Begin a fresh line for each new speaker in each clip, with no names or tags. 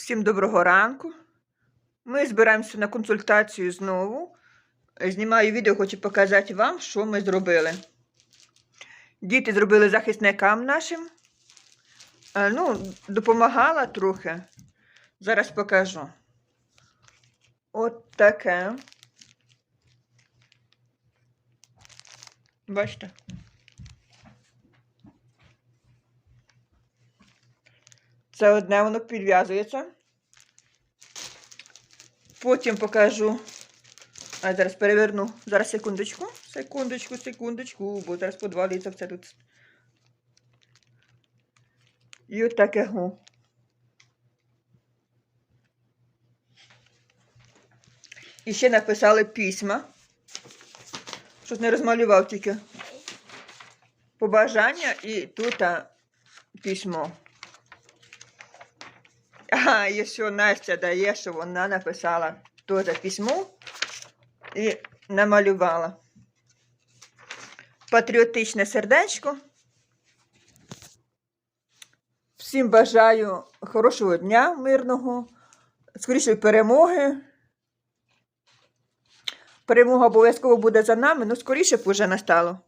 Всім доброго ранку. Ми збираємося на консультацію знову. Знімаю відео, хочу показати вам, що ми зробили. Діти зробили захисникам нашим. Е, Ну, допомагала трохи. Зараз покажу. От таке. Бачите? Це одне воно підв'язується. Потім покажу. А зараз переверну. Зараз секундочку. Секундочку, секундочку, бо зараз подвалиться все тут. І от таке гу. І ще написали письма. Щось не розмалював тільки. Побажання і тут письмо. А, Настя дає, що вона написала теж письмо і намалювала. Патріотичне сердечко. Всім бажаю хорошого дня, мирного, скорішої перемоги. Перемога обов'язково буде за нами, ну скоріше б уже настало.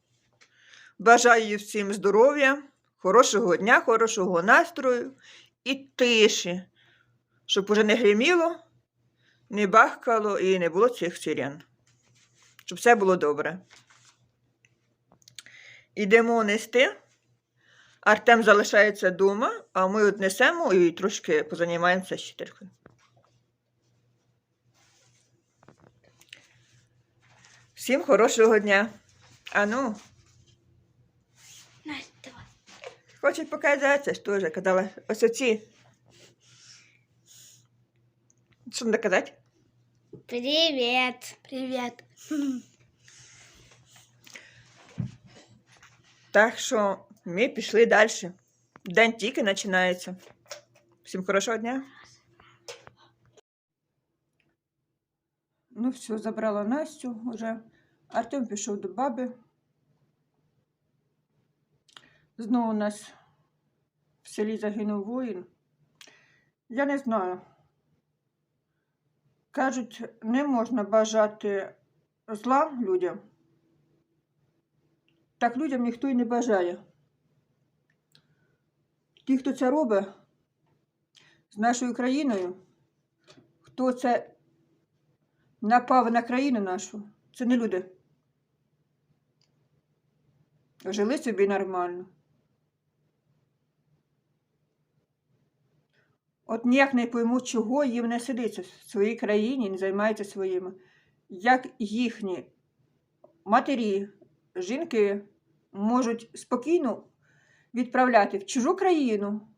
Бажаю всім здоров'я, хорошого дня, хорошого настрою і тиші, щоб уже не гриміло, не бахкало і не було цих сирен. Щоб все було добре. Ідемо нести. Артем залишається вдома, а ми однесемо і трошки позанімаємося щитиркою. Всім хорошого дня. Ану, хочуть показати, це ж казала. Ось оці. Що надо казати?
Привет. Привет.
Так що ми пішли далі. День тільки починається. Всім хорошого дня. Ну, все, забрала Настю вже. Артем пішов до баби. Знову у нас в селі загинув воїн. Я не знаю. Кажуть, не можна бажати зла людям. Так людям ніхто і не бажає. Ті, хто це робить з нашою країною, хто це напав на країну нашу, це не люди. Жили собі нормально. От ніяк не пойму, чого їм не сидиться в своїй країні, не займаються своїми. Як їхні матері, жінки можуть спокійно відправляти в чужу країну,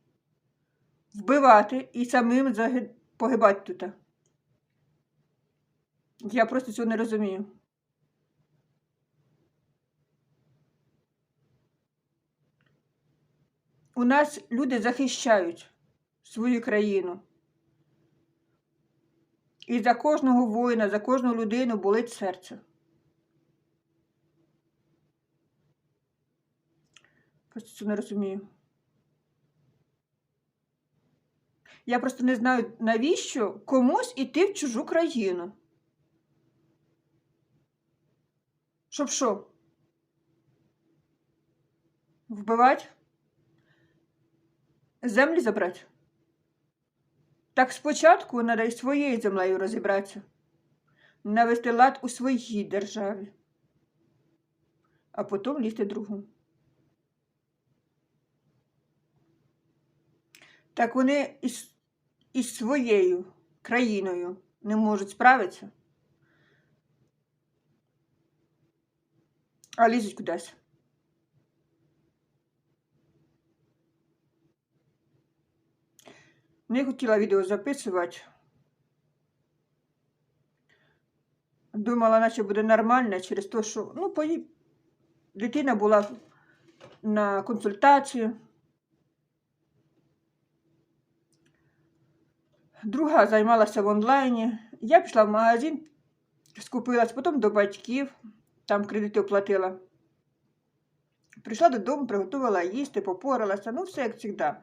вбивати і самим погибати тут. Я просто цього не розумію. У нас люди захищають свою країну. І за кожного воїна, за кожну людину болить серце. Просто це не розумію. Я просто не знаю, навіщо комусь іти в чужу країну. Щоб що? Вбивати? Землі забрати? Так спочатку і своєю землею розібратися, навести лад у своїй державі, а потім лізти другу. Так вони із, із своєю країною не можуть справитися, а лізуть кудись. Не хотіла відео записувати. Думала, наче буде нормально через те, що ну, пої... дитина була на консультації. Друга займалася в онлайні. Я пішла в магазин, скупилась, потім до батьків, там кредити оплатила. Прийшла додому, приготувала їсти, попоралася, ну все як завжди.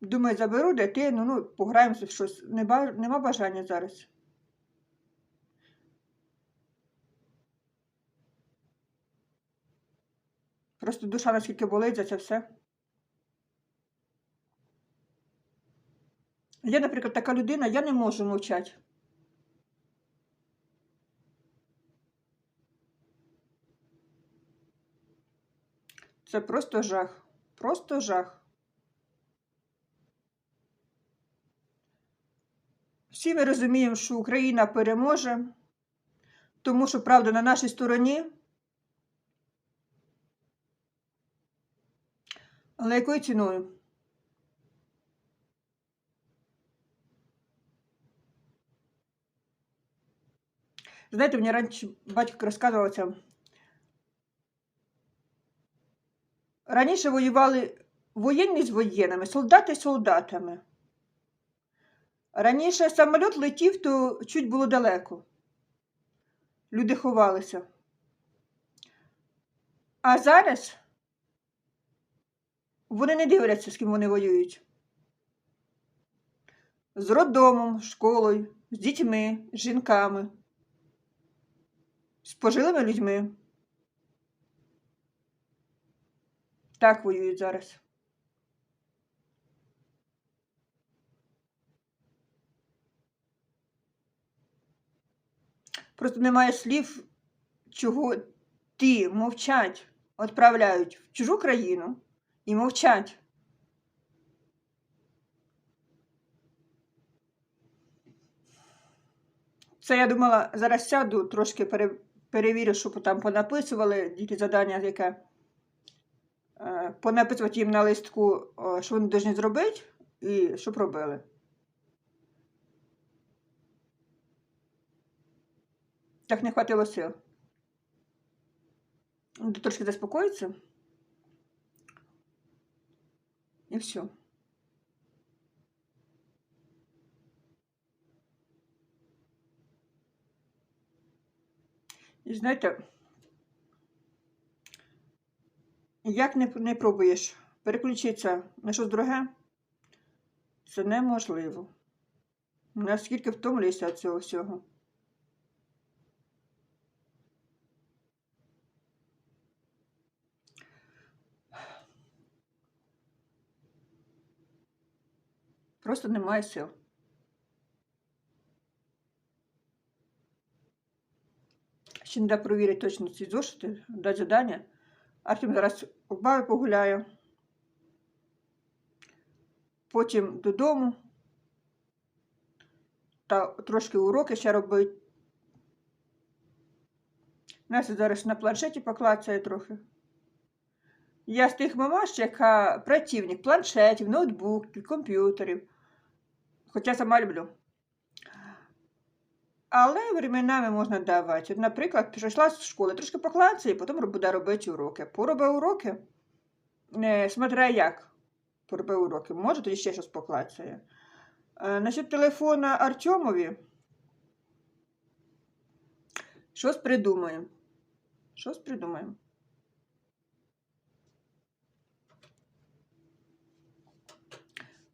Думаю, заберу дитину, ну, пограємося в щось. Нема, нема бажання зараз. Просто душа наскільки болить за це все. Я, наприклад, така людина, я не можу мовчати. Це просто жах. Просто жах. Всі ми розуміємо, що Україна переможе, тому що правда на нашій стороні. Але якою ціною? Знаєте, мені раніше батько розказував це. Раніше воювали воєнні з воєнними, солдати з солдатами. Раніше самоліт летів, то чуть було далеко. Люди ховалися. А зараз вони не дивляться, з ким вони воюють. З роддомом, школою, з дітьми, з жінками, з пожилими людьми. Так воюють зараз. Просто немає слів, чого ти мовчать, відправляють в чужу країну і мовчать. Це я думала, зараз сяду, трошки перевірю, що там понаписували діти завдання, яке е, понаписувати їм на листку, що вони повинні зробити і щоб робили. Так не хватило сил. Трошки заспокоїться. І все. І знаєте, як не, не пробуєш переключитися на щось друге, це неможливо. Наскільки втомлюєшся від цього всього. Просто немає сил. Ще не треба провірити точно ці зошити, дати завдання. Артем зараз у баби погуляє. Потім додому. Та трошки уроки ще робить. Настя зараз на планшеті поклацає трохи. Я з тих мамаш, яка працівник планшетів, ноутбуків, комп'ютерів. Хоча сама люблю. Але временами можна давати. От, Наприклад, прийшла з школи, трошки поклацає, потім буде робити уроки. Поробив уроки, не, смотря як поробив уроки, може тоді ще щось поклацає. Е, Насчет телефона Артемові. Щось придумаємо. Щось придумаємо.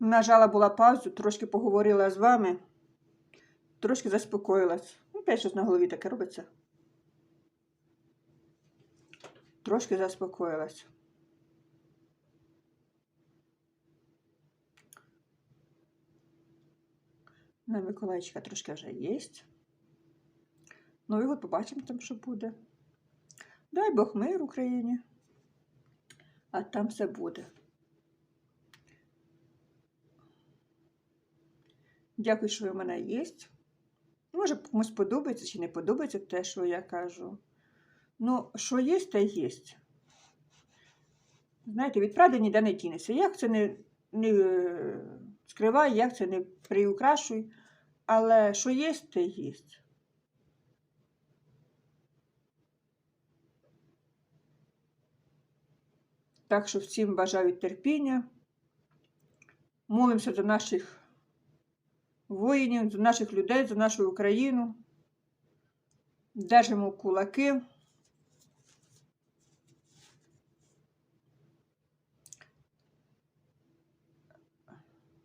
Нажала була паузу, трошки поговорила з вами, трошки заспокоїлась. Ну, Опять щось на голові таке робиться. Трошки заспокоїлась. На Миколайчика трошки вже є. Ну і от побачимо там, що буде. Дай Бог мир Україні. А там все буде. Дякую, що ви в мене є. Може, комусь подобається чи не подобається те, що я кажу. Ну, що є, те є. Знаєте, від правди ніде не тінеться. Як це не, не е, скривай, як це не приукрашуй, але що є, те є. Так що всім бажаю терпіння. Молимося за наших воїнів, за наших людей, за нашу Україну. Держимо кулаки.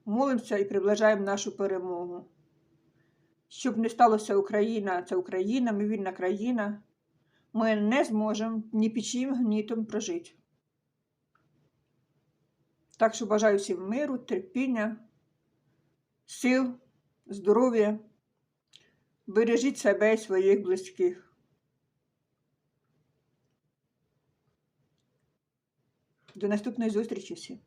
молимося і приближаємо нашу перемогу. Щоб не сталося Україна, це Україна, ми вільна країна. Ми не зможемо ні під чиїм гнітом прожити. Так що бажаю всім миру, терпіння, сил, здоров'я. Бережіть себе і своїх близьких. До наступної зустрічі всім!